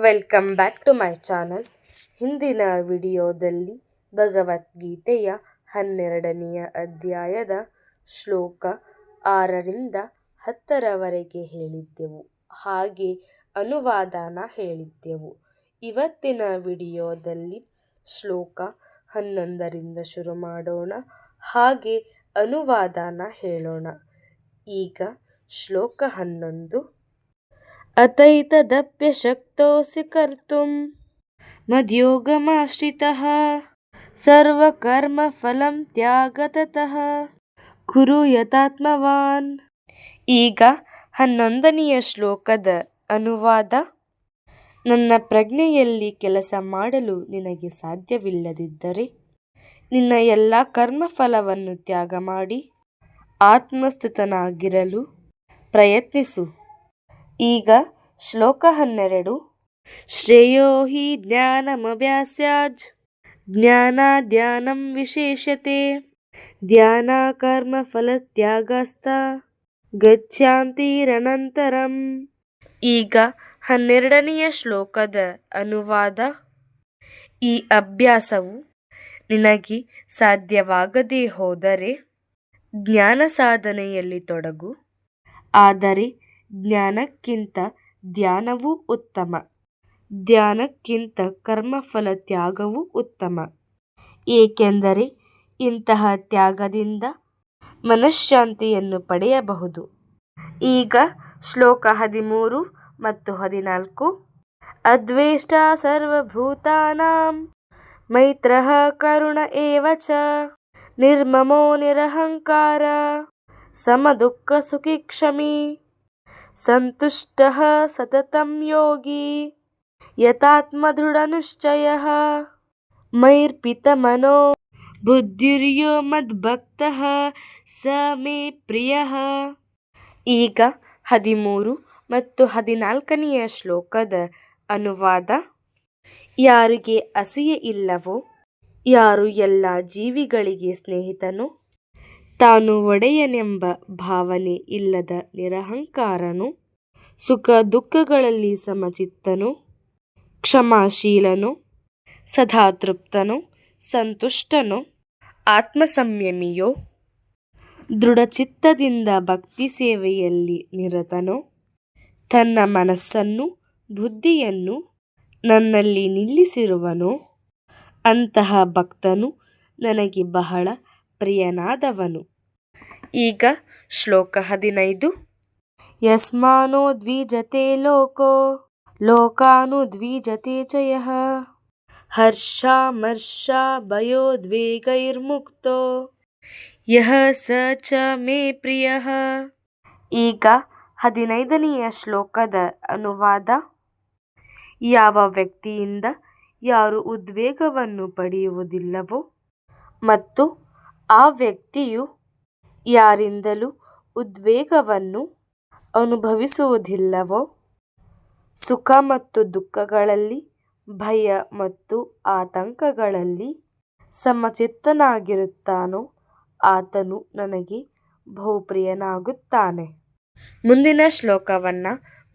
Welcome back to my channel ಹಿಂದಿನ ವಿಡಿಯೋದಲ್ಲಿ ಭಗವದ್ಗೀತೆಯ ಹನ್ನೆರಡನೆಯ ಅಧ್ಯಾಯದ ಶ್ಲೋಕ ಆರರಿಂದ ಹತ್ತರವರೆಗೆ ಹೇಳಿದ್ದೆವು. ಹಾಗೆ ಅನುವಾದನ ಹೇಳಿದ್ದೆವು. ಇವತ್ತಿನ ವಿಡಿಯೋದಲ್ಲಿ ಶ್ಲೋಕ ಹನ್ನೊಂದರಿಂದ ಶುರು ಮಾಡೋಣ. ಹಾಗೆ ಅನುವಾದನ ಹೇಳೋಣ. ಈಗ ಶ್ಲೋಕ ಹನ್ನೊಂದು. अतैतदप्यशक्तोऽसि कर्तुं मद्योगमाश्रितः ಸರ್ವಕರ್ಮಫಲಂ ತ್ಯಾಗತಃ ಕುರು ಯತಾತ್ಮವಾನ್ ಈಗ ಹನ್ನೊಂದನೆಯ ಶ್ಲೋಕದ ಅನುವಾದ ನನ್ನ ಪ್ರಜ್ಞೆಯಲ್ಲಿ ಕೆಲಸ ಮಾಡಲು ನಿನಗೆ ಸಾಧ್ಯವಿಲ್ಲದಿದ್ದರೆ ನಿನ್ನ ಎಲ್ಲ ಕರ್ಮಫಲವನ್ನು ತ್ಯಾಗ ಮಾಡಿ ಆತ್ಮಸ್ಥಿತನಾಗಿರಲು ಪ್ರಯತ್ನಿಸು ಈಗ ಶ್ಲೋಕ ಹನ್ನೆರಡು. ಶ್ರೇಯೋ ಹಿ ಜ್ಞಾನಮಭ್ಯಾಸ್ಯಾಜ್. ಜ್ಞಾನಾಧ್ಯಾನಂ ವಿಶೇಷತೆ ಧ್ಯಾನ ಕರ್ಮ ಫಲತ್ಯಾಗಸ್ತ ಗಚ್ಚಾಂತಿರನಂತರಂ ಈಗ ಹನ್ನೆರಡನೆಯ ಶ್ಲೋಕದ ಅನುವಾದ. ಈ ಅಭ್ಯಾಸವು ನಿನಗೆ ಸಾಧ್ಯವಾಗದೇ ಹೋದರೆ ಜ್ಞಾನ ಸಾಧನೆಯಲ್ಲಿ ತೊಡಗು. ಆದರೆ ಜ್ಞಾನಕ್ಕಿಂತ ಧ್ಯಾನವೂ ಉತ್ತಮ. ಧ್ಯಾನಕ್ಕಿಂತ ಕರ್ಮಫಲ ತ್ಯಾಗವು ಉತ್ತಮ. ಏಕೆಂದರೆ ಇಂತಹ ತ್ಯಾಗದಿಂದ ಮನಃಶಾಂತಿಯನ್ನು ಪಡೆಯಬಹುದು. ಈಗ ಶ್ಲೋಕ ಹದಿಮೂರು ಮತ್ತು ಹದಿನಾಲ್ಕು. ಅದ್ವೇಷ್ಟ ಸರ್ವಭೂತಾನಾಂ, ಮೈತ್ರ ಕರುಣ ಏವಚ ನಿರ್ಮಮೋ ನಿರಹಂಕಾರ, ಸಮದುಃಖ ಸುಖಿ ಕ್ಷಮಿ. ಸಂತುಷ್ಟಃ ಸತತಂ ಯೋಗಿ ಯತಾತ್ಮದೃಢನಿಶ್ಚಯಃ ಮೈರ್ಪಿತಮನೋ ಬುದ್ಧಿರ್ಯೋ ಮದ್ಭಕ್ತಃ ಸ ಮೇ ಪ್ರಿಯ ಈಗ ಹದಿಮೂರು ಮತ್ತು ಹದಿನಾಲ್ಕನೆಯ ಶ್ಲೋಕದ ಅನುವಾದ, ಯಾರಿಗೆ ಅಸೂಯೆ ಇಲ್ಲವೋ, ಯಾರು ಎಲ್ಲ ಜೀವಿಗಳಿಗೆ ಸ್ನೇಹಿತನು ತಾನು ಒಡೆಯನೆಂಬ ಭಾವನೆ ಇಲ್ಲದ ನಿರಹಂಕಾರನು ಸುಖ ದುಃಖಗಳಲ್ಲಿ ಸಮಚಿತ್ತನು ಕ್ಷಮಾಶೀಲನು ಸದಾತೃಪ್ತನು, ಸಂತುಷ್ಟನು ಆತ್ಮಸಂಯಮಿಯೋ ದೃಢಚಿತ್ತದಿಂದ ಭಕ್ತಿ ಸೇವೆಯಲ್ಲಿ ನಿರತನು ತನ್ನ ಮನಸ್ಸನ್ನು ಬುದ್ಧಿಯನ್ನು ನನ್ನಲ್ಲಿ ನಿಲ್ಲಿಸಿರುವನು. ಅಂತಹ ಭಕ್ತನು ನನಗೆ ಬಹಳ ಪ್ರಿಯನಾದವನು. ಈಗ ಶ್ಲೋಕ ಹದಿನೈದು. ಯಸ್ಮಾನೋ ದ್ವಿಜತೆ ಲೋಕೋ ಲೋಕಾನು ದ್ವಿಜತೆ ಚಯ. ಹರ್ಷಾಮರ್ಷ ಭಯೋದ್ವೇಗೈರ್ಮುಕ್ತೋ ಯಹ ಸ ಚ ಮೇ ಪ್ರಿಯಃ. ಈಗ ಹದಿನೈದನೆಯ ಶ್ಲೋಕದ ಅನುವಾದ. ಯಾವ ವ್ಯಕ್ತಿಯಿಂದ ಯಾರು ಉದ್ವೇಗವನ್ನು ಪಡೆಯುವುದಿಲ್ಲವೋ ಮತ್ತು ಆ ವ್ಯಕ್ತಿಯು ಯಾರಿಂದಲೂ ಉದ್ವೇಗವನ್ನು ಅನುಭವಿಸುವುದಿಲ್ಲವೋ? ಸುಖ ಮತ್ತು ದುಃಖಗಳಲ್ಲಿ, ಭಯ ಮತ್ತು ಆತಂಕಗಳಲ್ಲಿ ಸಮಚಿತ್ತನಾಗಿರುತ್ತಾನೋ? ಆತನು ನನಗೆ ಬಹುಪ್ರಿಯನಾಗುತ್ತಾನೆ. ಮುಂದಿನ ಶ್ಲೋಕವನ್ನು